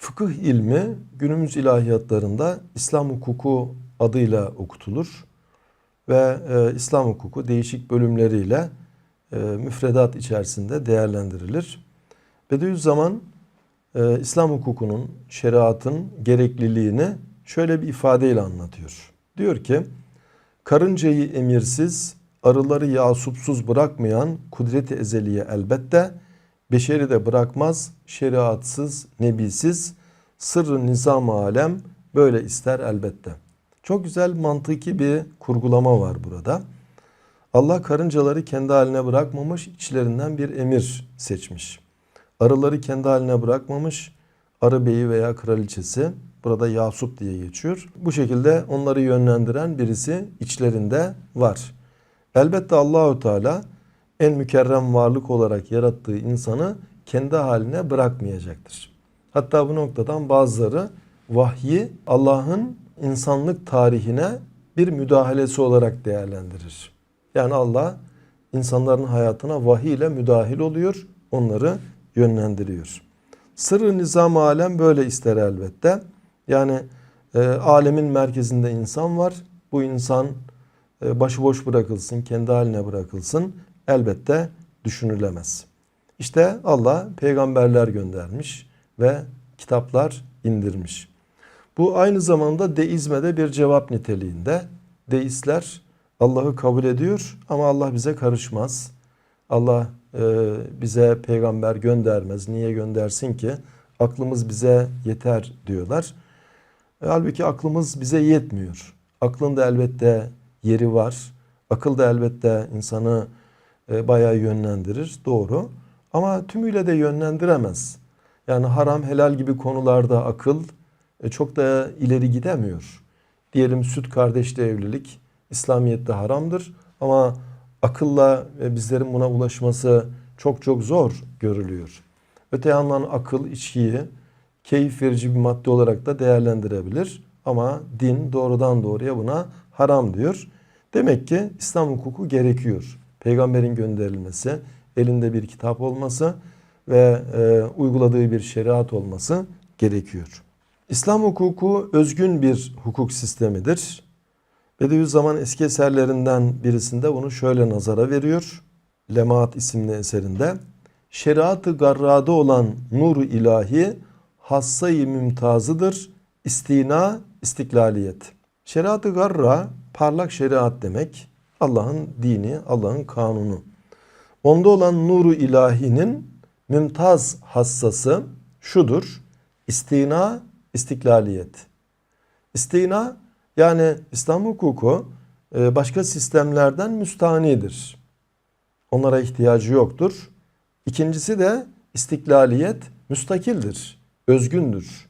Fıkıh ilmi günümüz ilahiyatlarında İslam hukuku adıyla okutulur ve e, İslam hukuku değişik bölümleriyle e, müfredat içerisinde değerlendirilir. Bediüzzaman e, İslam hukukunun, şeriatın gerekliliğini şöyle bir ifadeyle anlatıyor. Diyor ki, karıncayı emirsiz, arıları yasupsuz bırakmayan kudreti ezeliye elbette, beşeri de bırakmaz, şeriatsız, nebisiz, sırrı nizam alem böyle ister elbette. Çok güzel mantıki bir kurgulama var burada. Allah karıncaları kendi haline bırakmamış, içlerinden bir emir seçmiş. Arıları kendi haline bırakmamış, arı beyi veya kraliçesi burada Yasup diye geçiyor. Bu şekilde onları yönlendiren birisi içlerinde var. Elbette Allahü Teala en mükerrem varlık olarak yarattığı insanı kendi haline bırakmayacaktır. Hatta bu noktadan bazıları vahyi Allah'ın insanlık tarihine bir müdahalesi olarak değerlendirir. Yani Allah insanların hayatına vahiy ile müdahil oluyor, onları yönlendiriyor. Sırrı nizam alem böyle ister elbette. Yani e, alemin merkezinde insan var. Bu insan e, başıboş bırakılsın, kendi haline bırakılsın elbette düşünülemez. İşte Allah peygamberler göndermiş ve kitaplar indirmiş. Bu aynı zamanda deizme de bir cevap niteliğinde. Deistler Allah'ı kabul ediyor ama Allah bize karışmaz. Allah e, bize peygamber göndermez. Niye göndersin ki? Aklımız bize yeter diyorlar. E, halbuki aklımız bize yetmiyor. Aklın da elbette yeri var. Akıl da elbette insanı e, bayağı yönlendirir. Doğru. Ama tümüyle de yönlendiremez. Yani haram helal gibi konularda akıl e, çok da ileri gidemiyor. Diyelim süt kardeşli evlilik İslamiyet'te haramdır ama akılla bizlerin buna ulaşması çok çok zor görülüyor. Öte yandan akıl içkiyi keyif verici bir madde olarak da değerlendirebilir. Ama din doğrudan doğruya buna haram diyor. Demek ki İslam hukuku gerekiyor. Peygamberin gönderilmesi, elinde bir kitap olması ve e, uyguladığı bir şeriat olması gerekiyor. İslam hukuku özgün bir hukuk sistemidir. Bediüzzaman eski eserlerinden birisinde bunu şöyle nazara veriyor. Lemaat isimli eserinde. Şeriatı garrada olan nuru ilahi hassayı mümtazıdır. İstina, istiklaliyet. Şeriatı garra parlak şeriat demek. Allah'ın dini, Allah'ın kanunu. Onda olan nuru ilahinin mümtaz hassası şudur. İstina, istiklaliyet. İstina yani İslam hukuku e, başka sistemlerden müstanidir. Onlara ihtiyacı yoktur. İkincisi de istiklaliyet müstakildir, özgündür.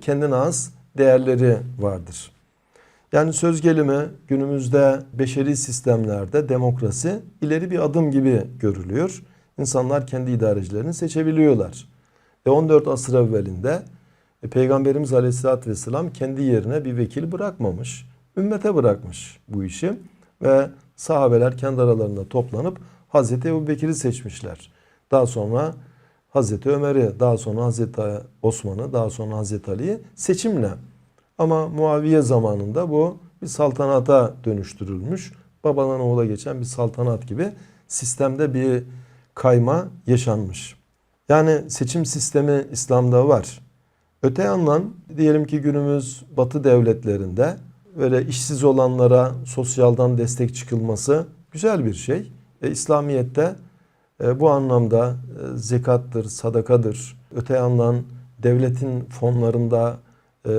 Kendine az değerleri vardır. Yani söz gelimi günümüzde beşeri sistemlerde demokrasi ileri bir adım gibi görülüyor. İnsanlar kendi idarecilerini seçebiliyorlar. Ve 14 asır evvelinde e, Peygamberimiz Aleyhisselatü Vesselam kendi yerine bir vekil bırakmamış. Ümmete bırakmış bu işi. Ve sahabeler kendi aralarında toplanıp Hazreti Ebu Bekir'i seçmişler. Daha sonra Hazreti Ömer'i, daha sonra Hazreti Osman'ı, daha sonra Hazreti Ali'yi seçimle. Ama Muaviye zamanında bu bir saltanata dönüştürülmüş. Babadan oğula geçen bir saltanat gibi sistemde bir kayma yaşanmış. Yani seçim sistemi İslam'da var. Öte yandan diyelim ki günümüz Batı devletlerinde böyle işsiz olanlara sosyaldan destek çıkılması güzel bir şey. E, İslamiyet'te e, bu anlamda e, zekattır, sadakadır. Öte yandan devletin fonlarında e,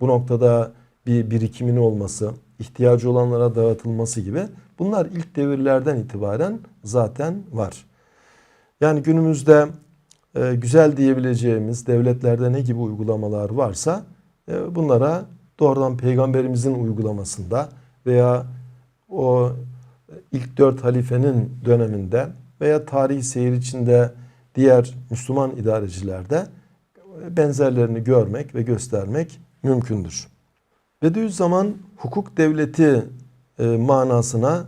bu noktada bir birikimin olması, ihtiyacı olanlara dağıtılması gibi bunlar ilk devirlerden itibaren zaten var. Yani günümüzde e, güzel diyebileceğimiz devletlerde ne gibi uygulamalar varsa e, bunlara doğrudan peygamberimizin uygulamasında veya o ilk dört halifenin döneminde veya tarihi seyir içinde diğer Müslüman idarecilerde benzerlerini görmek ve göstermek mümkündür. Bediüzzaman hukuk devleti e, manasına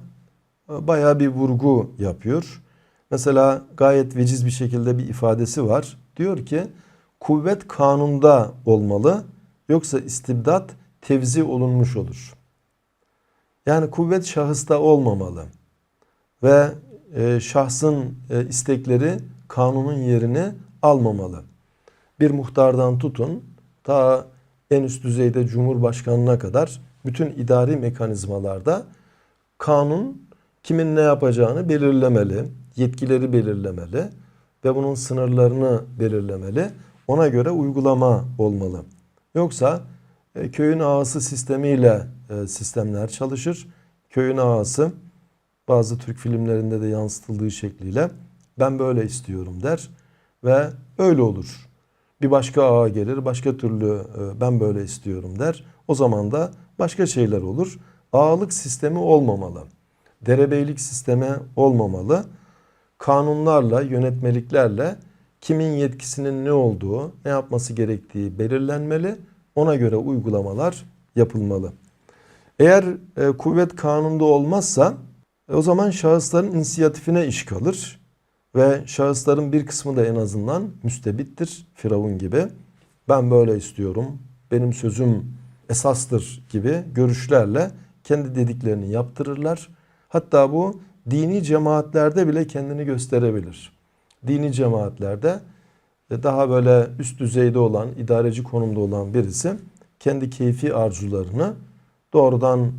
bayağı bir vurgu yapıyor. Mesela gayet veciz bir şekilde bir ifadesi var. Diyor ki kuvvet kanunda olmalı yoksa istibdat tevzi olunmuş olur. Yani kuvvet şahısta olmamalı ve e, şahsın e, istekleri kanunun yerini almamalı. Bir muhtardan tutun ta en üst düzeyde cumhurbaşkanına kadar bütün idari mekanizmalarda kanun kimin ne yapacağını belirlemeli, yetkileri belirlemeli ve bunun sınırlarını belirlemeli. Ona göre uygulama olmalı. Yoksa e, köyün ağası sistemiyle e, sistemler çalışır. Köyün ağası bazı Türk filmlerinde de yansıtıldığı şekliyle ben böyle istiyorum der ve öyle olur. Bir başka ağa gelir başka türlü e, ben böyle istiyorum der. O zaman da başka şeyler olur. Ağalık sistemi olmamalı. Derebeylik sistemi olmamalı. Kanunlarla, yönetmeliklerle kimin yetkisinin ne olduğu, ne yapması gerektiği belirlenmeli. Ona göre uygulamalar yapılmalı. Eğer e, kuvvet kanunda olmazsa e, o zaman şahısların inisiyatifine iş kalır ve şahısların bir kısmı da en azından müstebittir Firavun gibi. Ben böyle istiyorum, benim sözüm esastır gibi görüşlerle kendi dediklerini yaptırırlar. Hatta bu dini cemaatlerde bile kendini gösterebilir. Dini cemaatlerde daha böyle üst düzeyde olan, idareci konumda olan birisi kendi keyfi arzularını doğrudan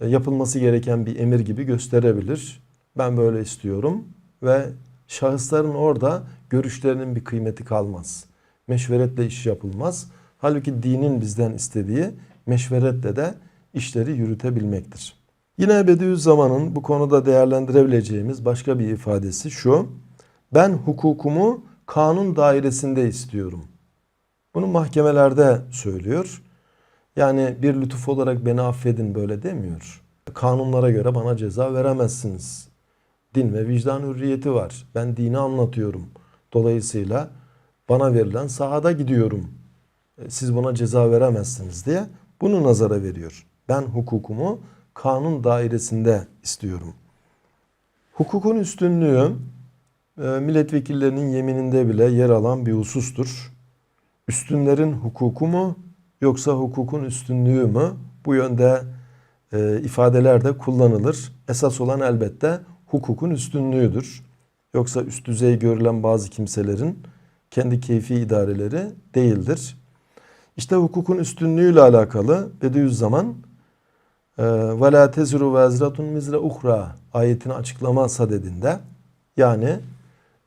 e, yapılması gereken bir emir gibi gösterebilir. Ben böyle istiyorum ve şahısların orada görüşlerinin bir kıymeti kalmaz. Meşveretle iş yapılmaz. Halbuki dinin bizden istediği meşveretle de işleri yürütebilmektir. Yine Bediüzzaman'ın bu konuda değerlendirebileceğimiz başka bir ifadesi şu. Ben hukukumu kanun dairesinde istiyorum. Bunu mahkemelerde söylüyor. Yani bir lütuf olarak beni affedin böyle demiyor. Kanunlara göre bana ceza veremezsiniz. Din ve vicdan hürriyeti var. Ben dini anlatıyorum. Dolayısıyla bana verilen sahada gidiyorum. E, siz buna ceza veremezsiniz diye bunu nazara veriyor. Ben hukukumu kanun dairesinde istiyorum. Hukukun üstünlüğü e, milletvekillerinin yemininde bile yer alan bir husustur. Üstünlerin hukuku mu yoksa hukukun üstünlüğü mü? Bu yönde e, ifadeler de kullanılır. Esas olan elbette hukukun üstünlüğüdür. Yoksa üst düzey görülen bazı kimselerin kendi keyfi idareleri değildir. İşte hukukun üstünlüğüyle alakalı Bediüzzaman la tezru vezratun mizre uhra ayetini açıklama sadedinde yani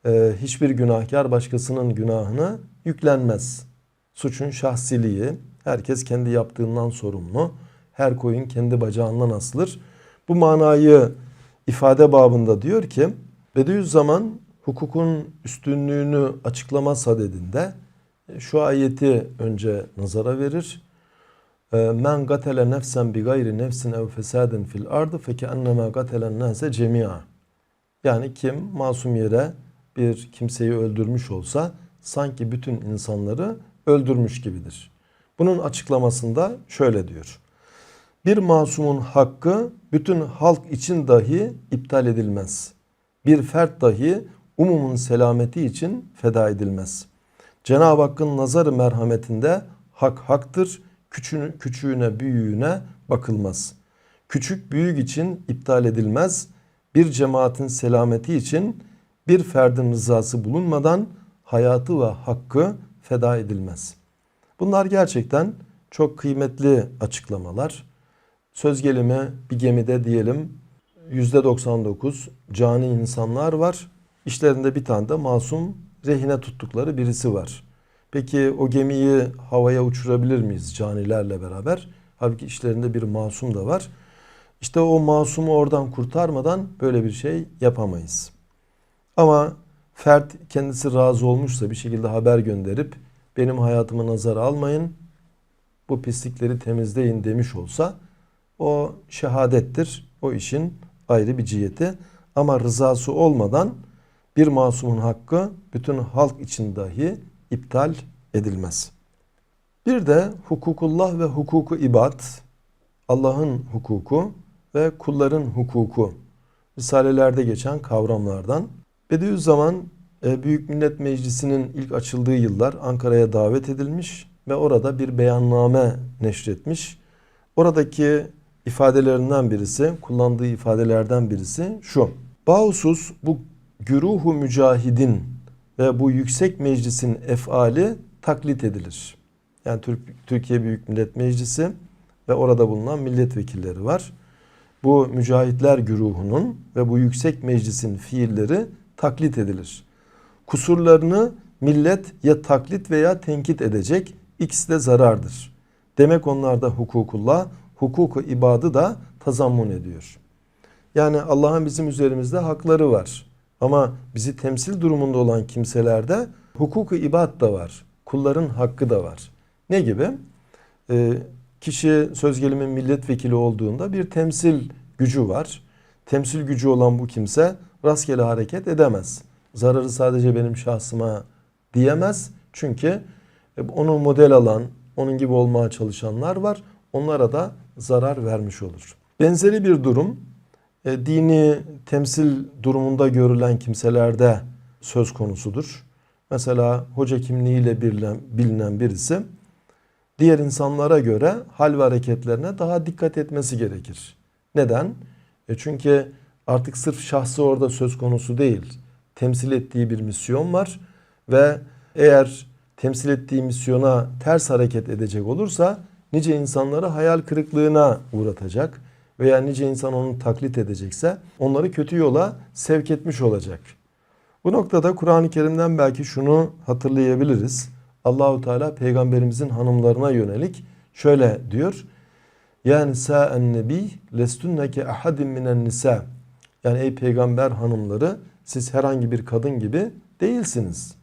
e, hiçbir günahkar başkasının günahını yüklenmez. Suçun şahsiliği, herkes kendi yaptığından sorumlu. Her koyun kendi bacağından asılır. Bu manayı ifade babında diyor ki Bediüzzaman hukukun üstünlüğünü açıklama sadedinde e, şu ayeti önce nazara verir. E, Men gatele nefsen bi gayri nefsin ev fesadin fil ardı feke ennema gatelen nase cemia. Yani kim masum yere bir kimseyi öldürmüş olsa sanki bütün insanları öldürmüş gibidir. Bunun açıklamasında şöyle diyor. Bir masumun hakkı bütün halk için dahi iptal edilmez. Bir fert dahi umumun selameti için feda edilmez. Cenab-ı Hakk'ın nazarı merhametinde hak haktır, küçüğüne, küçüğüne büyüğüne bakılmaz. Küçük büyük için iptal edilmez. Bir cemaatin selameti için bir ferdin rızası bulunmadan hayatı ve hakkı feda edilmez. Bunlar gerçekten çok kıymetli açıklamalar. Söz gelimi bir gemide diyelim %99 cani insanlar var. İşlerinde bir tane de masum rehine tuttukları birisi var. Peki o gemiyi havaya uçurabilir miyiz canilerle beraber? Halbuki işlerinde bir masum da var. İşte o masumu oradan kurtarmadan böyle bir şey yapamayız. Ama fert kendisi razı olmuşsa bir şekilde haber gönderip benim hayatımı nazara almayın, bu pislikleri temizleyin demiş olsa o şehadettir. O işin ayrı bir ciheti. Ama rızası olmadan bir masumun hakkı bütün halk için dahi iptal edilmez. Bir de hukukullah ve hukuku ibad, Allah'ın hukuku ve kulların hukuku, Risalelerde geçen kavramlardan. Bediüzzaman e, Büyük Millet Meclisi'nin ilk açıldığı yıllar Ankara'ya davet edilmiş ve orada bir beyanname neşretmiş. Oradaki ifadelerinden birisi, kullandığı ifadelerden birisi şu. Bahusus bu güruhu mücahidin ve bu yüksek meclisin efali taklit edilir. Yani Türk, Türkiye Büyük Millet Meclisi ve orada bulunan milletvekilleri var. Bu mücahitler güruhunun ve bu yüksek meclisin fiilleri taklit edilir. Kusurlarını millet ya taklit veya tenkit edecek. İkisi de zarardır. Demek onlarda hukukullah, hukuku ibadı da tazammun ediyor. Yani Allah'ın bizim üzerimizde hakları var. Ama bizi temsil durumunda olan kimselerde hukuku ibad da var. Kulların hakkı da var. Ne gibi? Ee, kişi söz gelimi milletvekili olduğunda bir temsil gücü var. Temsil gücü olan bu kimse rastgele hareket edemez. Zararı sadece benim şahsıma diyemez. Çünkü e, onu model alan, onun gibi olmaya çalışanlar var. Onlara da zarar vermiş olur. Benzeri bir durum e, dini temsil durumunda görülen kimselerde söz konusudur. Mesela hoca kimliğiyle bilinen, bilinen birisi diğer insanlara göre hal ve hareketlerine daha dikkat etmesi gerekir. Neden? E çünkü artık sırf şahsı orada söz konusu değil. Temsil ettiği bir misyon var ve eğer temsil ettiği misyona ters hareket edecek olursa nice insanları hayal kırıklığına uğratacak veya nice insan onu taklit edecekse onları kötü yola sevk etmiş olacak. Bu noktada Kur'an-ı Kerim'den belki şunu hatırlayabiliriz. Allahu Teala peygamberimizin hanımlarına yönelik şöyle diyor. Yani sa'en nebi lestunneke ahadin minen nisa. Yani ey peygamber hanımları siz herhangi bir kadın gibi değilsiniz.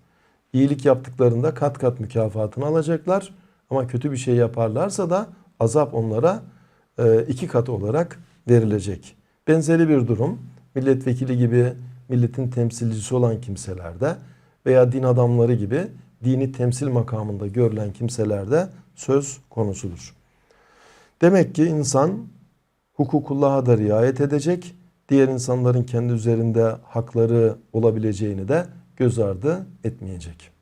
İyilik yaptıklarında kat kat mükafatını alacaklar. Ama kötü bir şey yaparlarsa da azap onlara e, iki kat olarak verilecek. Benzeri bir durum milletvekili gibi milletin temsilcisi olan kimselerde veya din adamları gibi dini temsil makamında görülen kimselerde söz konusudur. Demek ki insan hukukullah'a da riayet edecek, diğer insanların kendi üzerinde hakları olabileceğini de göz ardı etmeyecek.